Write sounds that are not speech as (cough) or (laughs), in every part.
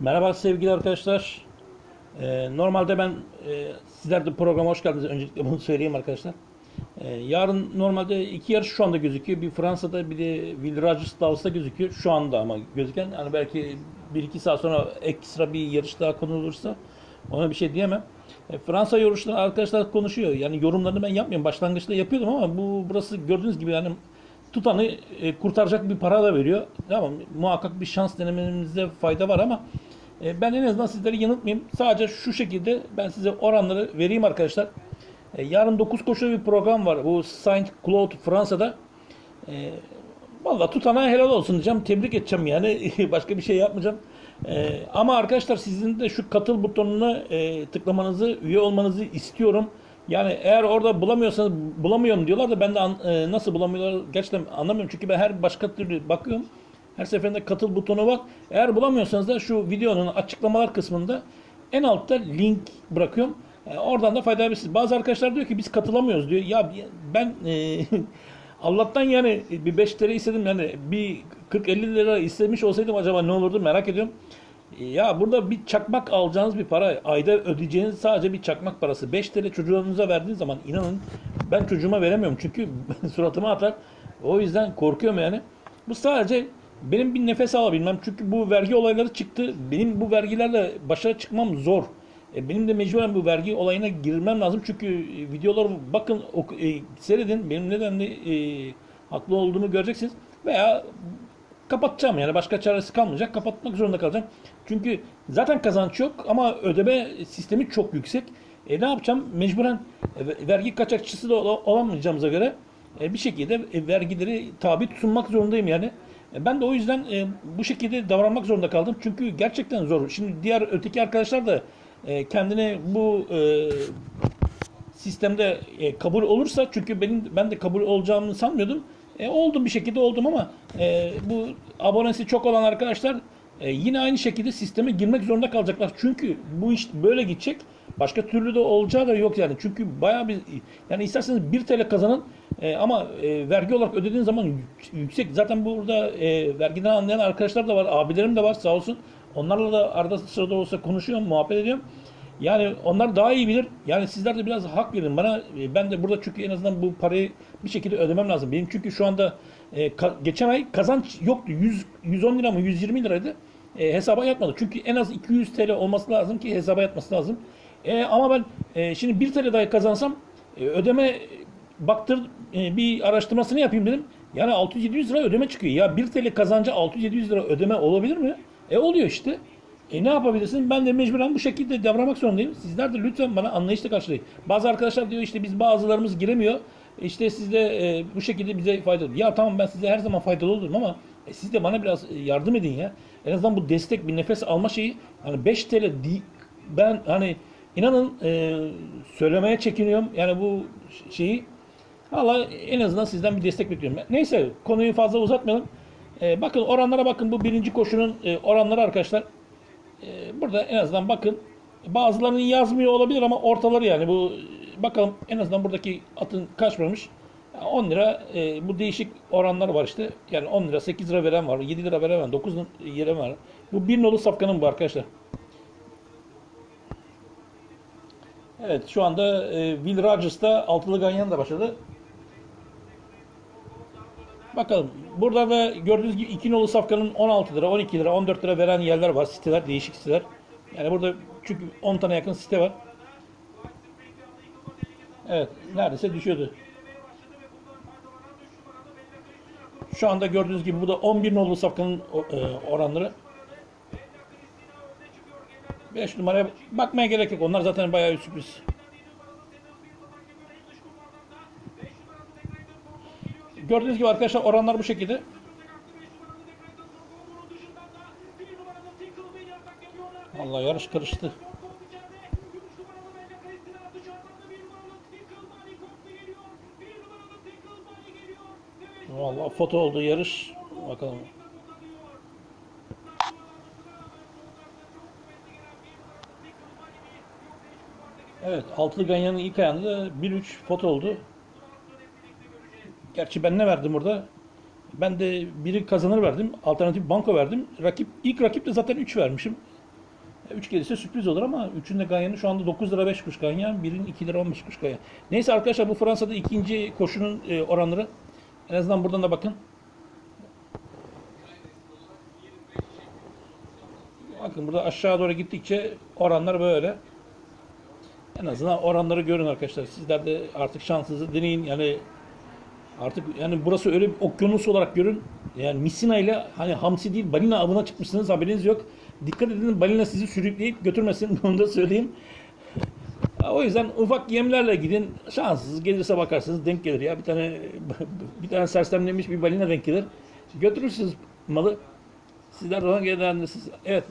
Merhaba sevgili arkadaşlar. Ee, normalde ben e, sizler de programa hoş geldiniz. Öncelikle bunu söyleyeyim arkadaşlar. Ee, yarın normalde iki yarış şu anda gözüküyor. Bir Fransa'da bir de Will Rogers Dallas'ta gözüküyor. Şu anda ama gözüken. Yani belki bir iki saat sonra ekstra bir yarış daha konulursa ona bir şey diyemem. E, Fransa yarışları arkadaşlar konuşuyor. Yani yorumlarını ben yapmıyorum. Başlangıçta yapıyordum ama bu burası gördüğünüz gibi yani tutanı e, kurtaracak bir para da veriyor. Tamam muhakkak bir şans denemenizde fayda var ama e, ben en azından sizleri yanıltmayayım. Sadece şu şekilde ben size oranları vereyim arkadaşlar. E, yarın 9 koşulu bir program var. Bu Saint Claude Fransa'da. E, Valla tutana helal olsun diyeceğim. Tebrik edeceğim yani. (laughs) Başka bir şey yapmayacağım. E, ama arkadaşlar sizin de şu katıl butonuna e, tıklamanızı, üye olmanızı istiyorum. Yani eğer orada bulamıyorsanız bulamıyorum diyorlar da ben de an- e, nasıl bulamıyorlar gerçekten anlamıyorum. Çünkü ben her başka türlü bakıyorum. Her seferinde katıl butonu var. Eğer bulamıyorsanız da şu videonun açıklamalar kısmında en altta link bırakıyorum. E, oradan da faydalanabilirsiniz. Bazı arkadaşlar diyor ki biz katılamıyoruz diyor. Ya ben e, (laughs) Allah'tan yani bir 5 TL istedim yani bir 40-50 lira istemiş olsaydım acaba ne olurdu merak ediyorum. Ya burada bir çakmak alacağınız bir para, ayda ödeyeceğiniz sadece bir çakmak parası. 5 TL çocuğunuza verdiğiniz zaman inanın ben çocuğuma veremiyorum çünkü (laughs) suratıma atar. O yüzden korkuyorum yani. Bu sadece benim bir nefes alabilmem. Çünkü bu vergi olayları çıktı. Benim bu vergilerle başa çıkmam zor. E, benim de mecburen bu vergi olayına girmem lazım. Çünkü e, videoları bakın, oku- e, seyredin. Benim nedenle e, haklı olduğumu göreceksiniz. Veya kapatacağım yani başka çaresi kalmayacak. Kapatmak zorunda kalacağım. Çünkü zaten kazanç yok ama ödeme sistemi çok yüksek. E ne yapacağım? Mecburen e, vergi kaçakçısı da ol- olamayacağımıza göre e, bir şekilde e, vergileri tabi tutulmak zorundayım yani. Ben de o yüzden bu şekilde davranmak zorunda kaldım. Çünkü gerçekten zor. Şimdi diğer öteki arkadaşlar da kendine bu sistemde kabul olursa çünkü benim ben de kabul olacağımı sanmıyordum. E, oldum bir şekilde oldum ama bu abonesi çok olan arkadaşlar e, yine aynı şekilde sisteme girmek zorunda kalacaklar. Çünkü bu iş böyle gidecek. Başka türlü de olacağı da yok yani. Çünkü bayağı bir yani isterseniz 1 TL kazanın e, ama e, vergi olarak ödediğiniz zaman yük- yüksek. Zaten burada e, vergiden anlayan arkadaşlar da var. Abilerim de var sağ olsun. Onlarla da arada sırada olsa konuşuyorum, muhabbet ediyorum. Yani onlar daha iyi bilir. Yani sizler de biraz hak verin bana. E, Ben de burada çünkü en azından bu parayı bir şekilde ödemem lazım. Benim çünkü şu anda e, geçen ay kazanç yoktu. 100 110 lira mı 120 liraydı. E, hesaba yatmadı. Çünkü en az 200 TL olması lazım ki hesaba yatması lazım. E, ama ben e, şimdi 1 TL dahi kazansam e, ödeme baktır e, bir araştırmasını yapayım dedim. Yani 600-700 lira ödeme çıkıyor. Ya 1 TL kazancı 600-700 lira ödeme olabilir mi? E oluyor işte. E ne yapabilirsin? Ben de mecburen bu şekilde davranmak zorundayım. Sizler de lütfen bana anlayışla karşılayın. Bazı arkadaşlar diyor işte biz bazılarımız giremiyor. İşte siz de e, bu şekilde bize faydalı. Ya tamam ben size her zaman faydalı olurum ama e, siz de bana biraz e, yardım edin ya. En azından bu destek bir nefes alma şeyi. Hani 5 TL di- ben hani inanın e, söylemeye çekiniyorum. Yani bu şeyi Valla en azından sizden bir destek bekliyorum. Neyse konuyu fazla uzatmayalım. E, bakın oranlara bakın bu birinci koşunun e, oranları arkadaşlar. E, burada en azından bakın. Bazılarının yazmıyor olabilir ama ortaları yani bu bakalım en azından buradaki atın kaç vermiş. 10 lira e, bu değişik oranlar var işte. Yani 10 lira 8 lira veren var 7 lira veren var 9 lira var. Bu bir nolu safkanın bu arkadaşlar. Evet şu anda e, Will Rogers'ta altılı ganyan da başladı. Bakalım. Burada da gördüğünüz gibi iki nolu safkanın 16 lira, 12 lira, 14 lira veren yerler var. Siteler, değişik siteler. Yani burada çünkü 10 tane yakın site var. Evet, neredeyse düşüyordu. Şu anda gördüğünüz gibi bu da 11 nolu safkanın e, oranları. 5 numaraya bakmaya gerek yok. Onlar zaten bayağı sürpriz. Gördüğünüz gibi arkadaşlar oranlar bu şekilde. Vallahi yarış karıştı. Foto oldu yarış. Bakalım. Evet, altılı ganyanın ilk ayağında 1-3 foto oldu. Gerçi ben ne verdim burada? Ben de biri kazanır verdim. Alternatif banko verdim. Rakip ilk rakip de zaten 3 vermişim. 3 gelirse sürpriz olur ama 3'ün de ganyanı şu anda 9 lira 5 kuruş ganyan, birinin 2 lira 15 kuruş ganyan. Neyse arkadaşlar bu Fransa'da ikinci koşunun e, oranları. En azından buradan da bakın. Bakın burada aşağı doğru gittikçe oranlar böyle. En azından oranları görün arkadaşlar. Sizler de artık şansınızı deneyin. Yani artık yani burası öyle bir okyanus olarak görün. Yani misina ile hani hamsi değil balina avına çıkmışsınız haberiniz yok. Dikkat edin balina sizi sürükleyip götürmesin. (laughs) Bunu da söyleyeyim. O yüzden ufak yemlerle gidin. Şanssız gelirse bakarsınız denk gelir ya. Bir tane (laughs) bir tane sersemlemiş bir balina denk gelir. Götürürsünüz malı. Sizler de ona gelendiniz. Evet.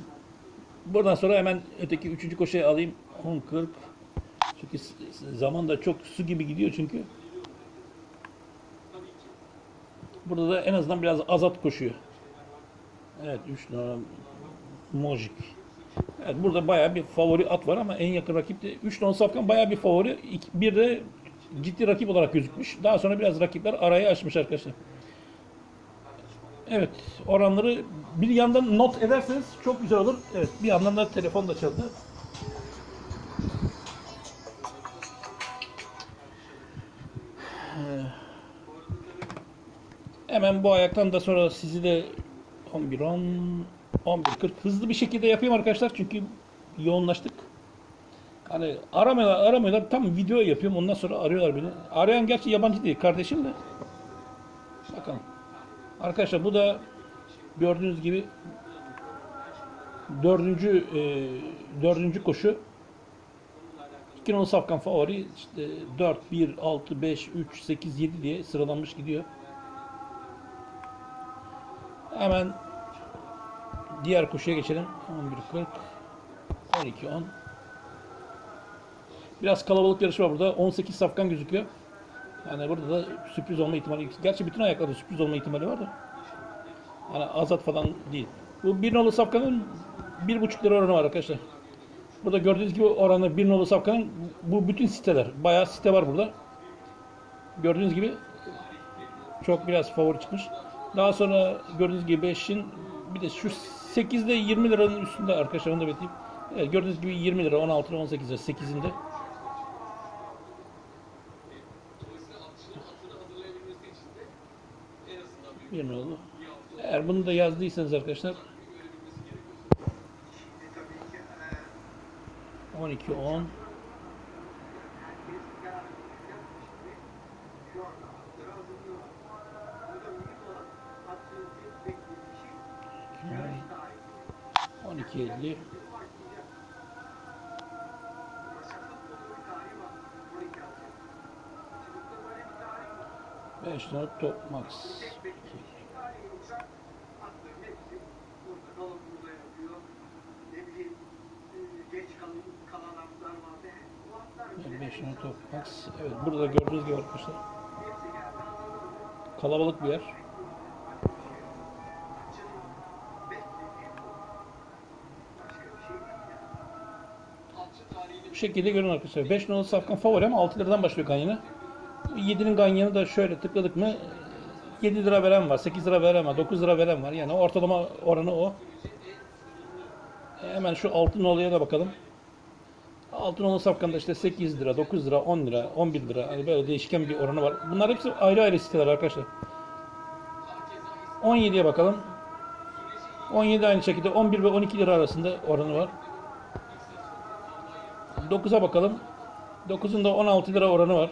Buradan sonra hemen öteki üçüncü koşuya alayım. 10.40 çünkü zaman da çok su gibi gidiyor çünkü. Burada da en azından biraz azat koşuyor. Evet 3 numara Mojik. Evet burada bayağı bir favori at var ama en yakın rakip de 3 numara Safkan bayağı bir favori. Bir de ciddi rakip olarak gözükmüş. Daha sonra biraz rakipler arayı açmış arkadaşlar. Evet oranları bir yandan not ederseniz çok güzel olur. Evet bir yandan da telefon da çaldı. Hemen bu ayaktan da sonra sizi de 11 10 11 40 hızlı bir şekilde yapayım arkadaşlar çünkü yoğunlaştık. Hani aramıyorlar aramıyorlar tam video yapıyorum ondan sonra arıyorlar beni. Arayan gerçi yabancı değil kardeşim de. Bakalım. Arkadaşlar bu da gördüğünüz gibi dördüncü e, dördüncü koşu. 2 numaralı safkan favori işte 4, 1, 6, 5, 3, 8, 7 diye sıralanmış gidiyor. Hemen diğer koşuya geçelim. 11.40 12.10 Biraz kalabalık yarış var burada. 18 safkan gözüküyor. Yani burada da sürpriz olma ihtimali yüksek. Gerçi bütün ayaklarda sürpriz olma ihtimali var da. Yani azat falan değil. Bu bir nolu safkanın bir buçuk lira oranı var arkadaşlar. Burada gördüğünüz gibi oranı bir nolu safkanın bu bütün siteler. Bayağı site var burada. Gördüğünüz gibi çok biraz favori çıkmış. Daha sonra gördüğünüz gibi 5'in bir de şu 8'de 20 liranın üstünde arkadaşlar onu da belirteyim. Evet, gördüğünüz gibi 20 lira, 16 lira, 18 lira, 8'inde. Bir oldu. Eğer bunu da yazdıysanız arkadaşlar 12 10 5 not top max. Yani 5 not top max. Evet burada gördüğünüz gibi arkadaşlar. Kalabalık bir yer. Bu şekilde görün arkadaşlar. 5 numaralı safkan favori ama 6 liradan başlıyor ganyanı. 7'nin ganyanı da şöyle tıkladık mı 7 lira veren var, 8 lira veren var, 9 lira veren var. Yani ortalama oranı o. Hemen şu altın noluya da bakalım. Altın nolu safkanda işte 8 lira, 9 lira, 10 lira, 11 lira. Hani böyle değişken bir oranı var. Bunlar hepsi ayrı ayrı siteler arkadaşlar. 17'ye bakalım. 17 aynı şekilde 11 ve 12 lira arasında oranı var. 9'a bakalım. 9'un da 16 lira oranı var.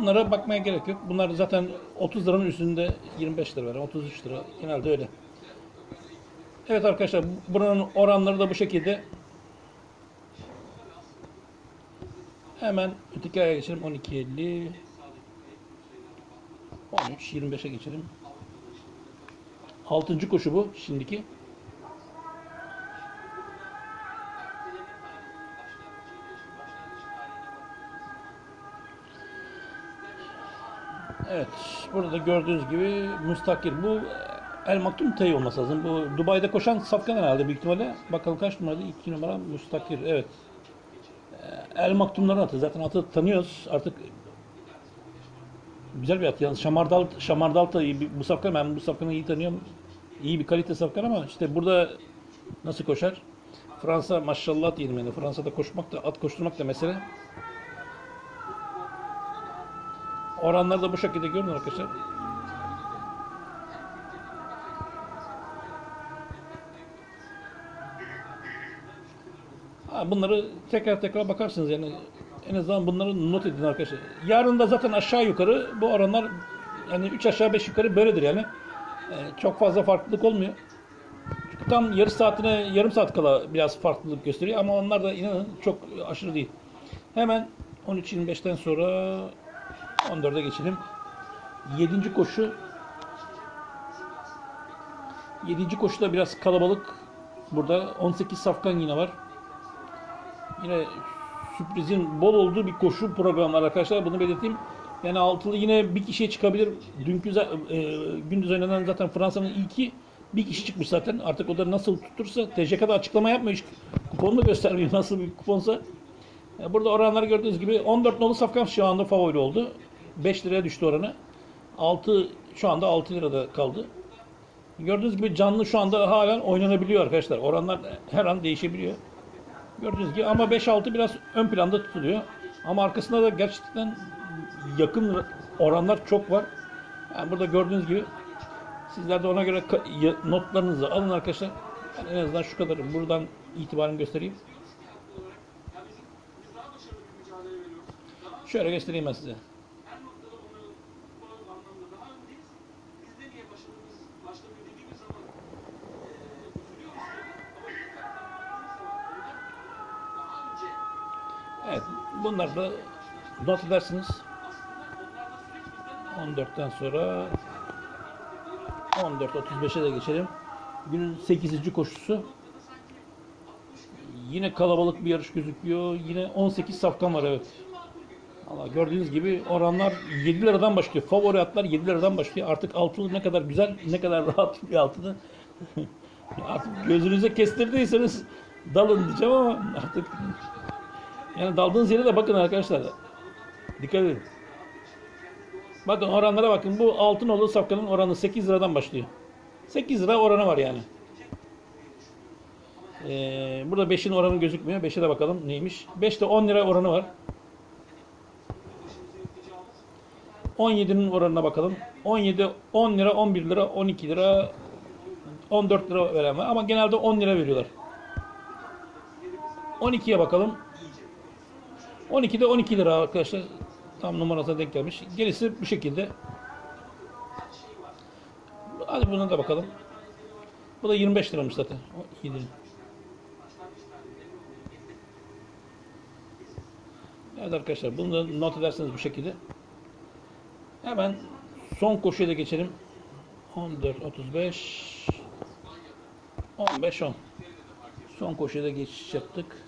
Bunlara bakmaya gerek yok. Bunlar zaten 30 liranın üstünde 25 lira veren, 33 lira. Genelde öyle. Evet arkadaşlar buranın oranları da bu şekilde. Hemen öteki aya geçelim. 12.50 13 25'e geçelim. Altıncı koşu bu şimdiki. Evet, burada da gördüğünüz gibi müstakil. Bu El Maktum Tay olması lazım. Bu Dubai'de koşan Safkan herhalde büyük ihtimalle. Bakalım kaç numaralı? 2 numara müstakil. Evet. Ee, El Maktumların atı. Zaten atı tanıyoruz. Artık güzel bir at. Yalnız Şamardal, Şamardal da iyi bir, bu Safkan. Ben bu Safkan'ı iyi tanıyorum. İyi bir kalite Safkan ama işte burada nasıl koşar? Fransa maşallah diyelim yani. Fransa'da koşmak da at koşturmak da mesele. Oranları da bu şekilde görün arkadaşlar. Bunları tekrar tekrar bakarsınız yani en azından bunları not edin arkadaşlar. Yarın da zaten aşağı yukarı bu oranlar yani 3 aşağı 5 yukarı böyledir yani. Ee, çok fazla farklılık olmuyor. Çünkü tam yarı saatine yarım saat kala biraz farklılık gösteriyor ama onlar da inanın çok aşırı değil. Hemen 13.25'ten sonra 14'e geçelim. 7. koşu 7. koşuda biraz kalabalık. Burada 18 safkan yine var. Yine sürprizin bol olduğu bir koşu programı arkadaşlar. Bunu belirteyim. Yani altılı yine bir kişiye çıkabilir. Dünkü e, gündüz oynanan zaten Fransa'nın ilki bir kişi çıkmış zaten. Artık o da nasıl tutursa TCK'da açıklama yapmıyor. Hiç kuponunu göstermiyor (laughs) nasıl bir kuponsa. E, Burada oranları gördüğünüz gibi 14 nolu safkan şu anda favori oldu. 5 liraya düştü oranı. 6 şu anda 6 lirada kaldı. Gördüğünüz gibi canlı şu anda halen oynanabiliyor arkadaşlar. Oranlar her an değişebiliyor. Gördüğünüz gibi ama 5-6 biraz ön planda tutuluyor. Ama arkasında da gerçekten yakın oranlar çok var. Yani burada gördüğünüz gibi sizler de ona göre notlarınızı alın arkadaşlar. Ben en azından şu kadarı buradan itibaren göstereyim. Şöyle göstereyim ben size. Evet, bunlar da not edersiniz. 14'ten sonra 14.35'e de geçelim. Günün 8. koşusu. Yine kalabalık bir yarış gözüküyor. Yine 18 safkan var evet. Allah gördüğünüz gibi oranlar 7 liradan başlıyor. Favori atlar 7 liradan başlıyor. Artık altılı ne kadar güzel, ne kadar (laughs) rahat bir altılı. artık gözünüze kestirdiyseniz dalın diyeceğim ama artık yani daldığınız yere de bakın arkadaşlar. Dikkat edin. Bakın oranlara bakın. Bu altın olur safkanın oranı 8 liradan başlıyor. 8 lira oranı var yani. Ee, burada 5'in oranı gözükmüyor. 5'e de bakalım neymiş. 5'te 10 lira oranı var. 17'nin oranına bakalım. 17, 10 lira, 11 lira, 12 lira, 14 lira veren var. Ama genelde 10 lira veriyorlar. 12'ye bakalım. 12'de 12 lira arkadaşlar. Tam numarasına denk gelmiş. Gerisi bu şekilde. Hadi buna da bakalım. Bu da 25 liramış zaten. O iyi değil. Evet arkadaşlar bunu da not ederseniz bu şekilde. Hemen son koşuya da geçelim. 14 35 15 10. Son koşuya da geçiş yaptık.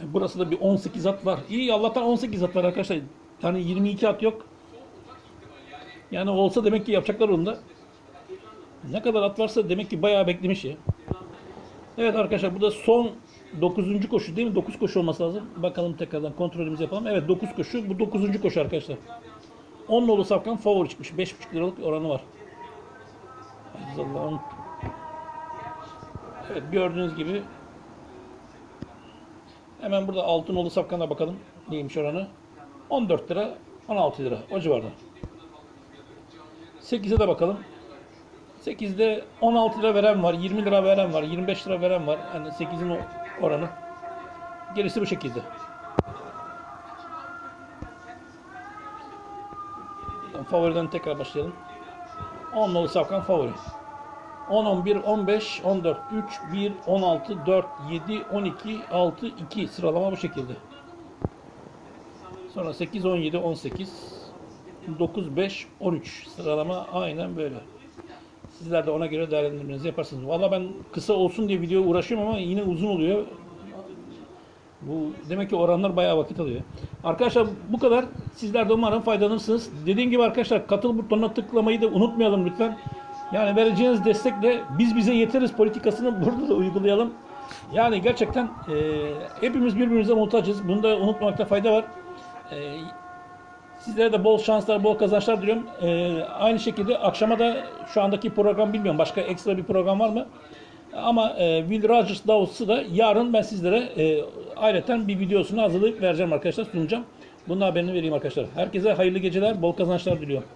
E, Burası da bir 18 at var. İyi Allah'tan 18 at var arkadaşlar. Yani 22 at yok. Yani olsa demek ki yapacaklar onu da. Ne kadar at varsa demek ki bayağı beklemiş ya. Evet arkadaşlar bu da son 9. koşu değil mi? 9 koşu olması lazım. Bakalım tekrardan kontrolümüzü yapalım. Evet 9 koşu. Bu 9. koşu arkadaşlar. 10 nolu safkan favori çıkmış. 5,5 liralık oranı var. Allah'ım. Evet gördüğünüz gibi Hemen burada altın nolu safkana bakalım. Neymiş oranı? 14 lira, 16 lira. O civarda. 8'e de bakalım. 8'de 16 lira veren var, 20 lira veren var, 25 lira veren var. Yani 8'in o- oranı. Gerisi bu şekilde. Favoriden tekrar başlayalım. 10 nolu safkan favori. 10, 11, 15, 14, 3, 1, 16, 4, 7, 12, 6, 2 sıralama bu şekilde. Sonra 8, 17, 18, 9, 5, 13 sıralama aynen böyle. Sizler de ona göre değerlendirmenizi yaparsınız. Valla ben kısa olsun diye video uğraşıyorum ama yine uzun oluyor. Bu demek ki oranlar bayağı vakit alıyor. Arkadaşlar bu kadar. Sizler de umarım faydalanırsınız. Dediğim gibi arkadaşlar katıl butonuna tıklamayı da unutmayalım lütfen. Yani vereceğiniz destekle biz bize yeteriz politikasını burada da uygulayalım. Yani gerçekten e, hepimiz birbirimize muhtacız. Bunu da unutmamakta fayda var. E, Sizlere de bol şanslar, bol kazançlar diliyorum. Ee, aynı şekilde akşama da şu andaki program bilmiyorum. Başka ekstra bir program var mı? Ama e, Will Rogers Davos'u da yarın ben sizlere e, ayrıca bir videosunu hazırlayıp vereceğim arkadaşlar sunacağım. Bunun haberini vereyim arkadaşlar. Herkese hayırlı geceler, bol kazançlar diliyorum.